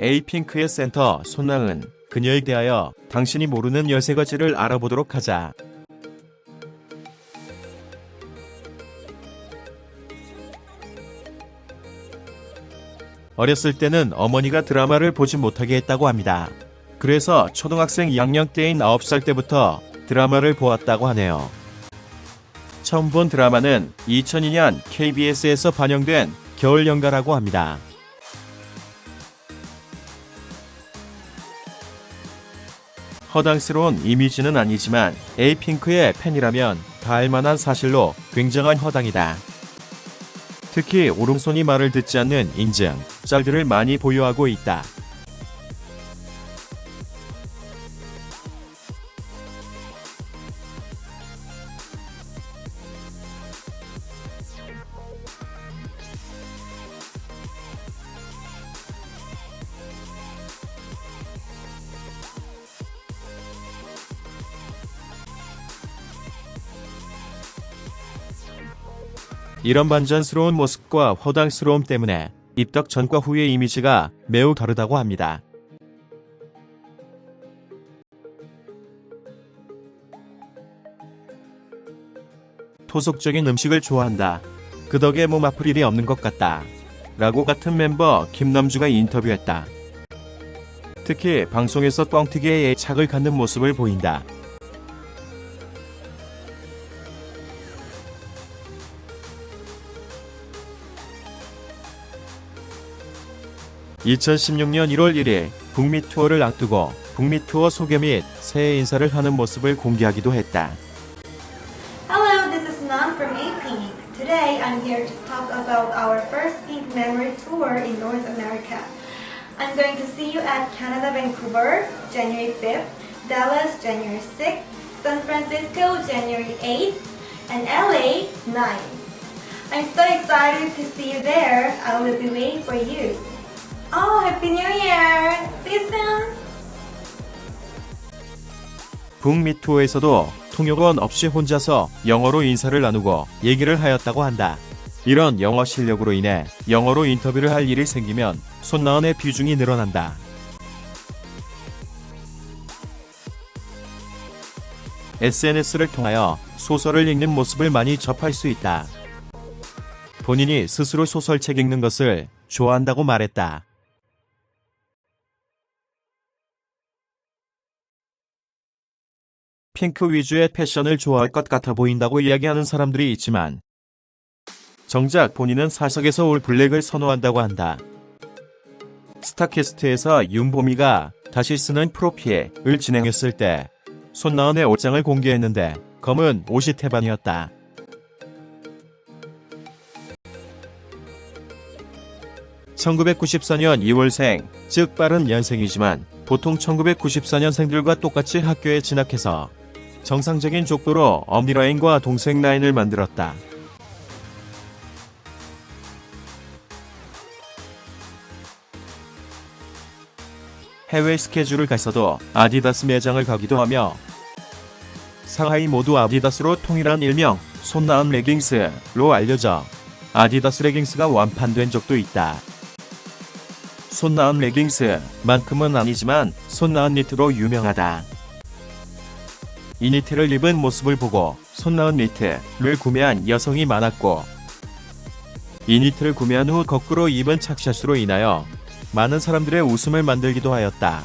에이핑크의 센터 손나은 그녀에 대하여 당신이 모르는 열세 가지를 알아보도록 하자. 어렸을 때는 어머니가 드라마를 보지 못하게 했다고 합니다. 그래서 초등학생 2학년 때인 9살 때부터 드라마를 보았다고 하네요. 처음 본 드라마는 2002년 KBS에서 반영된 겨울 연가라고 합니다. 허당스러운 이미지는 아니지만 에이핑크의 팬이라면 다 알만한 사실로 굉장한 허당이다. 특히 오른손이 말을 듣지 않는 인증, 짤들을 많이 보유하고 있다. 이런 반전스러운 모습과 허당스러움 때문에 입덕 전과 후의 이미지가 매우 다르다고 합니다. 토속적인 음식을 좋아한다. 그 덕에 몸 아플 일이 없는 것 같다. 라고 같은 멤버 김남주가 인터뷰했다. 특히 방송에서 뻥튀기에 애착을 갖는 모습을 보인다. 2016년 1월 1일 북미 투어를 앞두고 북미 투어 소개 및 새해 인사를 하는 모습을 공개하기도 했다. Hello, this is Nan from A-Pink. Today, I'm here to talk about our first Pink Memory Tour in North America. I'm going to see you at Canada, Vancouver, January 5th, Dallas, January 6th, San Francisco, January 8th, and LA, 9th. I'm so excited to see you there. I will be waiting for you. Oh, Happy New Year! See you soon! 북미 투어에서도 통역원 없이 혼자서 영어로 인사를 나누고 얘기를 하였다고 한다. 이런 영어 실력으로 인해 영어로 인터뷰를 할 일이 생기면 손나은의 비중이 늘어난다. SNS를 통하여 소설을 읽는 모습을 많이 접할 수 있다. 본인이 스스로 소설책 읽는 것을 좋아한다고 말했다. 핑크 위주의 패션을 좋아할 것 같아 보인다고 이야기하는 사람들이 있지만 정작 본인은 사석에서 올 블랙을 선호한다고 한다. 스타캐스트에서 윤보미가 다시 쓰는 프로필을 진행했을 때 손나은의 옷장을 공개했는데 검은 옷이 태반이었다. (1994년 2월생) 즉 빠른 연생이지만 보통 1994년생들과 똑같이 학교에 진학해서 정상적인 족도로 엄니 라인과 동생 라인을 만들었다. 해외 스케줄을 갔어도 아디다스 매장을 가기도 하며 상하이 모두 아디다스로 통일한 일명 손나은 레깅스로 알려져 아디다스 레깅스가 완판된 적도 있다. 손나은 레깅스만큼은 아니지만 손나은 니트로 유명하다. 이 니트를 입은 모습을 보고 손나은 니트를 구매한 여성이 많았고 이 니트를 구매한 후 거꾸로 입은 착샷으로 인하여 많은 사람들의 웃음을 만들기도 하였다.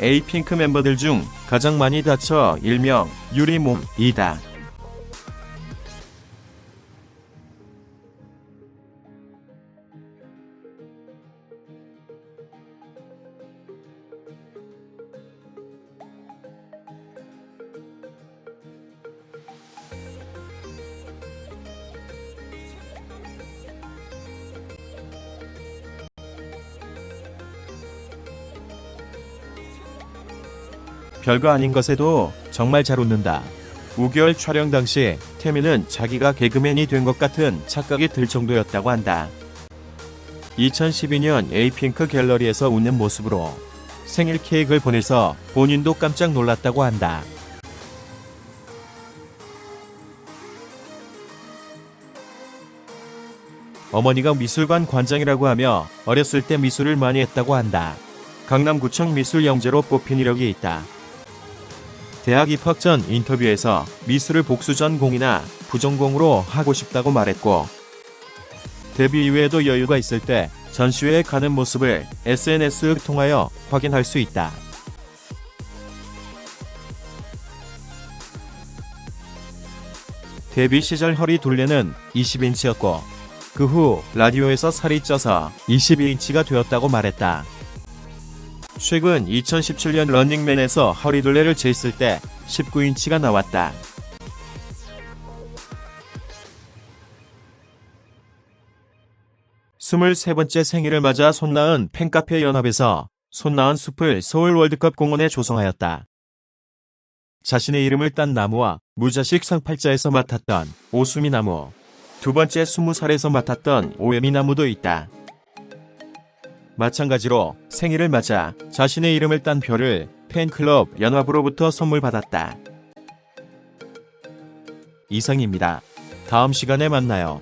에이핑크 멤버들 중 가장 많이 다쳐 일명 유리몸이다. 별거 아닌 것에도 정말 잘 웃는다. 5개월 촬영 당시 태민은 자기가 개그맨이 된 것 같은 착각이 들 정도였다고 한다. 2012년 에이핑크 갤러리에서 웃는 모습으로 생일 케이크를 보내서 본인도 깜짝 놀랐다고 한다. 어머니가 미술관 관장이라고 하며 어렸을 때 미술을 많이 했다고 한다. 강남구청 미술 영재로 뽑힌 이력이 있다. 대학 입학 전 인터뷰에서 미술을 복수 전공이나 부전공으로 하고 싶다고 말했고 데뷔 이후에도 여유가 있을 때 전시회에 가는 모습을 SNS 통하여 확인할 수 있다. 데뷔 시절 허리 둘레는 20인치였고 그 후 라디오에서 살이 쪄서 22인치가 되었다고 말했다. 최근 2017년 런닝맨에서 허리둘레를 쟀을 때 19인치가 나왔다. 스물세 번째 생일을 맞아 손나은 팬카페 연합에서 손나은 숲을 서울 월드컵 공원에 조성하였다. 자신의 이름을 딴 나무와 무자식 상팔자에서 맡았던 오수미 나무, 두 번째 스무 살에서 맡았던 오해미 나무도 있다. 마찬가지로 생일을 맞아 자신의 이름을 딴 별을 팬클럽 연합으로부터 선물 받았다. 이상입니다. 다음 시간에 만나요.